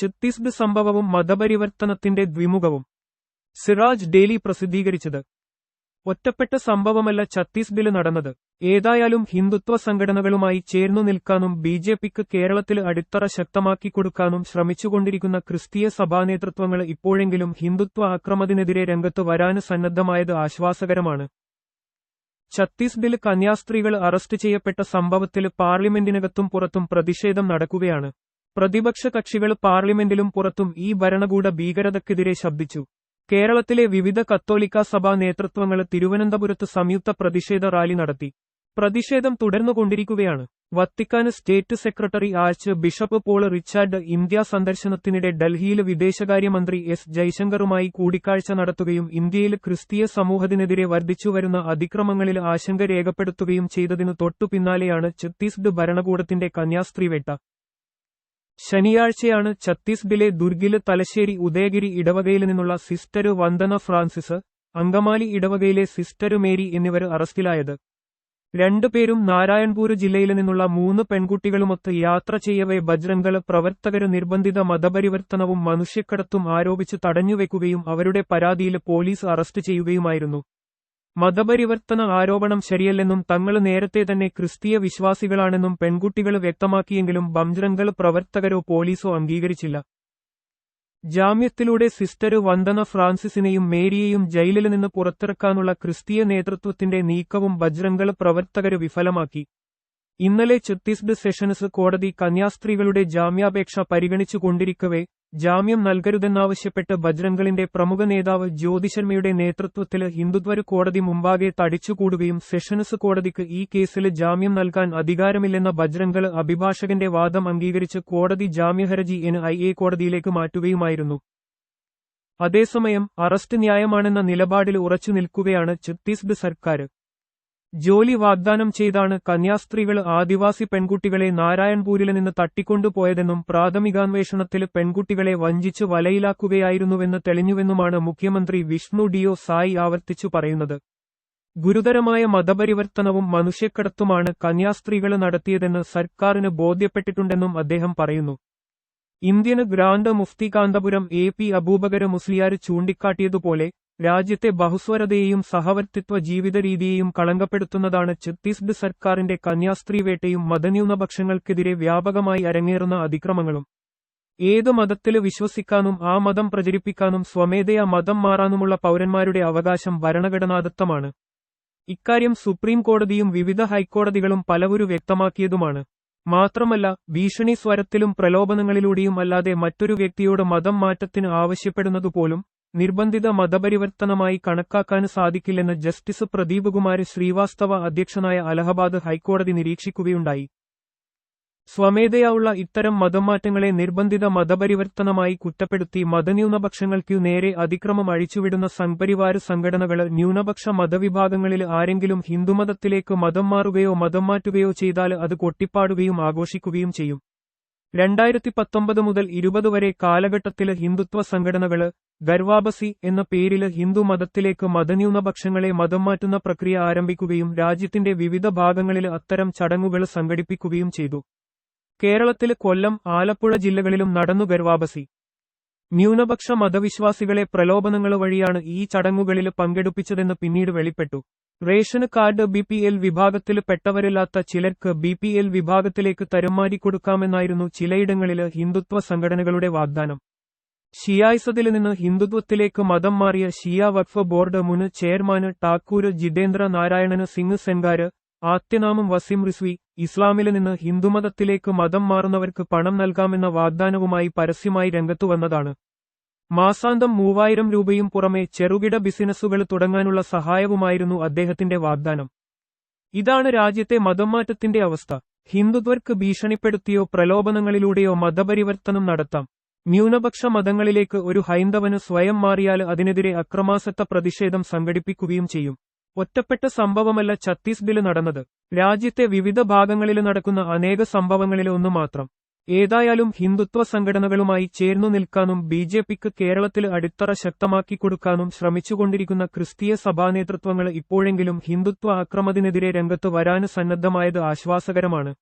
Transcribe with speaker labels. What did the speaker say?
Speaker 1: ഛത്തീസ്ഗഡ് സംഭവവും മതപരിവർത്തനത്തിന്റെ ദ്വിമുഖവും സിറാജ് ഡെയിലി പ്രസിദ്ധീകരിച്ചത്. ഒറ്റപ്പെട്ട സംഭവമല്ല ഛത്തീസ്ഗഡിൽ നടന്നത്. ഏതായാലും ഹിന്ദുത്വ സംഘടനകളുമായി ചേർന്നു നിൽക്കാനും ബി ജെ പിക്ക് കേരളത്തിൽ അടിത്തറ ശക്തമാക്കി കൊടുക്കാനും ശ്രമിച്ചുകൊണ്ടിരിക്കുന്ന ക്രിസ്തീയ സഭാനേതൃത്വങ്ങൾ ഇപ്പോഴെങ്കിലും ഹിന്ദുത്വ അക്രമത്തിനെതിരെ രംഗത്ത് വരാന് സന്നദ്ധമായത് ആശ്വാസകരമാണ്. ഛത്തീസ്ഗഡിൽ കന്യാസ്ത്രീകൾ അറസ്റ്റ് ചെയ്യപ്പെട്ട സംഭവത്തിൽ പാർലമെന്റിനകത്തും പുറത്തും പ്രതിഷേധം നടക്കുകയാണ്. പ്രതിപക്ഷ കക്ഷികൾ പാർലമെന്റിലും പുറത്തും ഈ ഭരണകൂട ഭീകരതക്കെതിരെ ശബ്ദിച്ചു. കേരളത്തിലെ വിവിധ കത്തോലിക്ക സഭാ നേതൃത്വങ്ങൾ തിരുവനന്തപുരത്ത് സംയുക്ത പ്രതിഷേധ റാലി നടത്തി. പ്രതിഷേധം തുടർന്നുകൊണ്ടിരിക്കുകയാണ്. വത്തിക്കാന് സ്റ്റേറ്റ് സെക്രട്ടറി ആഴ്ച ബിഷപ്പ് പോൾ റിച്ചാർഡ് ഇന്ത്യ സന്ദർശനത്തിനിടെ ഡൽഹിയിൽ വിദേശകാര്യമന്ത്രി എസ് ജയശങ്കറുമായി കൂടിക്കാഴ്ച നടത്തുകയും ഇന്ത്യയിൽ ക്രിസ്തീയ സമൂഹത്തിനെതിരെ വർദ്ധിച്ചുവരുന്ന അതിക്രമങ്ങളിൽ ആശങ്ക രേഖപ്പെടുത്തുകയും ചെയ്തതിനു തൊട്ടു പിന്നാലെയാണ് ഛത്തീസ്ഗഡ് ഭരണകൂടത്തിന്റെ കന്യാസ്ത്രീവേട്ട. ശനിയാഴ്ചയാണ് ഛത്തീസ്ഗഡിലെ ദുർഗിൽ തലശ്ശേരി ഉദയഗിരി ഇടവകയിൽ നിന്നുള്ള സിസ്റ്റർ വന്ദന ഫ്രാൻസിസ് അങ്കമാലി ഇടവകയിലെ സിസ്റ്റർ മേരി എന്നിവർ അറസ്റ്റിലായത്. രണ്ടുപേരും നാരായൺപൂർ ജില്ലയിൽ നിന്നുള്ള മൂന്ന് പെൺകുട്ടികളുമൊത്ത് യാത്ര ചെയ്യവേ ബജ്രംഗൾ പ്രവർത്തകർ നിർബന്ധിത മതപരിവർത്തനവും മനുഷ്യക്കടത്തും ആരോപിച്ച് തടഞ്ഞുവെക്കുകയും അവരുടെ പരാതിയിൽ പോലീസ് അറസ്റ്റ് ചെയ്യുകയുമായിരുന്നു. മതപരിവർത്തന ആരോപണം ശരിയല്ലെന്നും തങ്ങൾ നേരത്തെ തന്നെ ക്രിസ്തീയ വിശ്വാസികളാണെന്നും പെൺകുട്ടികൾ വ്യക്തമാക്കിയെങ്കിലും ബംജ്രംഗൾ പ്രവർത്തകരോ പോലീസോ അംഗീകരിച്ചില്ല. ജാമ്യത്തിലൂടെ സിസ്റ്റർ വന്ദന ഫ്രാൻസിസിനെയും മേരിയെയും ജയിലിൽ നിന്ന് പുറത്തിറക്കാനുള്ള ക്രിസ്തീയ നേതൃത്വത്തിന്റെ നീക്കവും ബജ്രംഗൾ പ്രവർത്തകര് വിഫലമാക്കി. ഇന്നലെ ഛത്തീസ്ഗഡ് സെഷൻസ് കോടതി കന്യാസ്ത്രീകളുടെ ജാമ്യാപേക്ഷ പരിഗണിച്ചുകൊണ്ടിരിക്കവേ ജാമ്യം നൽകരുതെന്നാവശ്യപ്പെട്ട് ബജ്രംഗളിന്റെ പ്രമുഖ നേതാവ് ജ്യോതിശർമ്മയുടെ നേതൃത്വത്തിൽ ഹിന്ദുത്വര് കോടതി മുമ്പാകെ തടിച്ചുകൂടുകയും സെഷൻസ് കോടതിക്ക് ഈ കേസിൽ ജാമ്യം നൽകാൻ അധികാരമില്ലെന്ന ബജ്രംഗൾ അഭിഭാഷകന്റെ വാദം അംഗീകരിച്ച് കോടതി ജാമ്യഹർജി എൻ ഐ എ കോടതിയിലേക്ക് മാറ്റുകയുമായിരുന്നു. അതേസമയം അറസ്റ്റ് ന്യായമാണെന്ന നിലപാടിൽ ഉറച്ചു നിൽക്കുകയാണ് ഛത്തീസ്ഗഡ് സർക്കാർ ജോലി വാഗ്ദാനം ചെയ്താണ് കന്യാസ്ത്രീകൾ ആദിവാസി പെൺകുട്ടികളെ നാരായൺപൂരിൽ നിന്ന് തട്ടിക്കൊണ്ടുപോയതെന്നും പ്രാഥമികാന്വേഷണത്തിൽ പെൺകുട്ടികളെ വഞ്ചിച്ച് വലയിലാക്കുകയായിരുന്നുവെന്ന് തെളിഞ്ഞുവെന്നുമാണ് മുഖ്യമന്ത്രി വിഷ്ണു ഡിയോ സായി ആവർത്തിച്ചു പറയുന്നത്. ഗുരുതരമായ മതപരിവർത്തനവും മനുഷ്യക്കടത്തുമാണ് കന്യാസ്ത്രീകൾ നടത്തിയതെന്ന് സർക്കാരിന് ബോധ്യപ്പെട്ടിട്ടുണ്ടെന്നും അദ്ദേഹം പറയുന്നു. ഇന്ത്യന് ഗ്രാൻഡ് മുഫ്തി കാന്തപുരം എ പി അബൂബകര മുസ്ലിയാർ ചൂണ്ടിക്കാട്ടിയതുപോലെ രാജ്യത്തെ ബഹുസ്വരതയെയും സഹവർത്തിത്വ ജീവിതരീതിയെയും കളങ്കപ്പെടുത്തുന്നതാണ് ഛത്തീസ്ഗഡ് സർക്കാരിന്റെ കന്യാസ്ത്രീ വേട്ടയും മതന്യൂനപക്ഷങ്ങൾക്കെതിരെ വ്യാപകമായി അരങ്ങേറുന്ന അതിക്രമങ്ങളും. ഏത് മതത്തിൽ വിശ്വസിക്കാനും ആ മതം പ്രചരിപ്പിക്കാനും സ്വമേധയാ മതം മാറാനുമുള്ള പൗരന്മാരുടെ അവകാശം ഭരണഘടനാദത്തമാണ്. ഇക്കാര്യം സുപ്രീം കോടതിയും വിവിധ ഹൈക്കോടതികളും പലവരു വ്യക്തമാക്കിയതുമാണ്. മാത്രമല്ല ഭീഷണി സ്വരത്തിലും പ്രലോഭനങ്ങളിലൂടെയും അല്ലാതെ മറ്റൊരു വ്യക്തിയോട് മതം മാറ്റത്തിന് ആവശ്യപ്പെടുന്നതുപോലും നിർബന്ധിത മതപരിവർത്തനമായി കണക്കാക്കാൻ സാധിക്കില്ലെന്ന് ജസ്റ്റിസ് പ്രദീപ് ശ്രീവാസ്തവ അധ്യക്ഷനായ അലഹബാദ് ഹൈക്കോടതി നിരീക്ഷിക്കുകയുണ്ടായി. സ്വമേധയായുള്ള ഇത്തരം മതംമാറ്റങ്ങളെ നിർബന്ധിത മതപരിവർത്തനമായി കുറ്റപ്പെടുത്തി മതന്യൂനപക്ഷങ്ങൾക്കു നേരെ അതിക്രമം അഴിച്ചുവിടുന്ന സംപരിവാര സംഘടനകൾ ന്യൂനപക്ഷ മതവിഭാഗങ്ങളിൽ ആരെങ്കിലും ഹിന്ദുമതത്തിലേക്ക് മതം മാറുകയോ മതം മാറ്റുകയോ ചെയ്താൽ അത് കൊട്ടിപ്പാടുകയും ആഘോഷിക്കുകയും ചെയ്യും. രണ്ടായിരത്തി പത്തൊമ്പത് മുതൽ ഇരുപത് വരെ കാലഘട്ടത്തിൽ ഹിന്ദുത്വ സംഘടനകൾ ഗർവാബസി എന്ന പേരിൽ ഹിന്ദു മതത്തിലേക്ക് മതന്യൂനപക്ഷങ്ങളെ മതം മാറ്റുന്ന പ്രക്രിയ ആരംഭിക്കുകയും രാജ്യത്തിന്റെ വിവിധ ഭാഗങ്ങളിൽ അത്തരം ചടങ്ങുകൾ സംഘടിപ്പിക്കുകയും ചെയ്തു. കേരളത്തിലെ കൊല്ലം ആലപ്പുഴ ജില്ലകളിലും നടന്നു ഗർവാബസി ന്യൂനപക്ഷ മതവിശ്വാസികളെ പ്രലോഭനങ്ങൾ വഴിയാണ് ഈ ചടങ്ങുകളിൽ പങ്കെടുപ്പിച്ചതെന്ന് പിന്നീട് വെളിപ്പെട്ടു. Ration card B P L വിഭാഗത്തിൽ പെട്ടവരില്ലാത്ത ചിലർക്ക് ബി പി എൽ വിഭാഗത്തിലേക്ക് തരംമാരിക്കൊടുക്കാമെന്നായിരുന്നു ചിലയിടങ്ങളിൽ ഹിന്ദുത്വ സംഘടനകളുടെ വാഗ്ദാനം. ഷിയായിസത്തിൽ നിന്ന് ഹിന്ദുത്വത്തിലേക്ക് മതം മാറിയ ഷിയ വഖഫ് ബോർഡ് മുൻ ചെയർമാൻ ടാക്കൂര് ജിതേന്ദ്ര നാരായണന് സിംഗ് സെൻഗാര് ആത്യനാമം വസിം റിസ്വി ഇസ്ലാമിൽ നിന്ന് ഹിന്ദുമതത്തിലേക്ക് മതം മാറുന്നവർക്ക് പണം നൽകാമെന്ന വാഗ്ദാനവുമായി പരസ്യമായി രംഗത്തുവന്നതാണ് മാസാന്തം മൂവായിരം രൂപയും പുറമെ ചെറുകിട ബിസിനസ്സുകൾ തുടങ്ങാനുള്ള സഹായവുമായിരുന്നു അദ്ദേഹത്തിന്റെ വാഗ്ദാനം. ഇതാണ് രാജ്യത്തെ മതംമാറ്റത്തിന്റെ അവസ്ഥ. ഹിന്ദുത്വർക്ക് ഭീഷണിപ്പെടുത്തിയോ പ്രലോഭനങ്ങളിലൂടെയോ മതപരിവർത്തനം നടത്താം. ന്യൂനപക്ഷ മതങ്ങളിലേക്ക് ഒരു ഹൈന്ദവന് സ്വയം മാറിയാൽ അതിനെതിരെ അക്രമാസക്ത പ്രതിഷേധം സംഘടിപ്പിക്കുകയും ചെയ്യും. ഒറ്റപ്പെട്ട സംഭവമല്ല ഛത്തീസ്ഗഡിൽ നടന്നത്. രാജ്യത്തെ വിവിധ ഭാഗങ്ങളിൽ നടക്കുന്ന അനേക സംഭവങ്ങളിലെ ഒന്ന് മാത്രം. ഏതായാലും ഹിന്ദുത്വ സംഘടനകളുമായി ചേർന്നു നിൽക്കാനും ബി ജെ പിക്ക് കേരളത്തിൽ അടിത്തറ ശക്തമാക്കി കൊടുക്കാനും ശ്രമിച്ചുകൊണ്ടിരിക്കുന്ന ക്രിസ്തീയ സഭാനേതൃത്വങ്ങൾ ഇപ്പോഴെങ്കിലും ഹിന്ദുത്വ അക്രമത്തിനെതിരെ രംഗത്ത് വരാന് സന്നദ്ധമായത് ആശ്വാസകരമാണ്.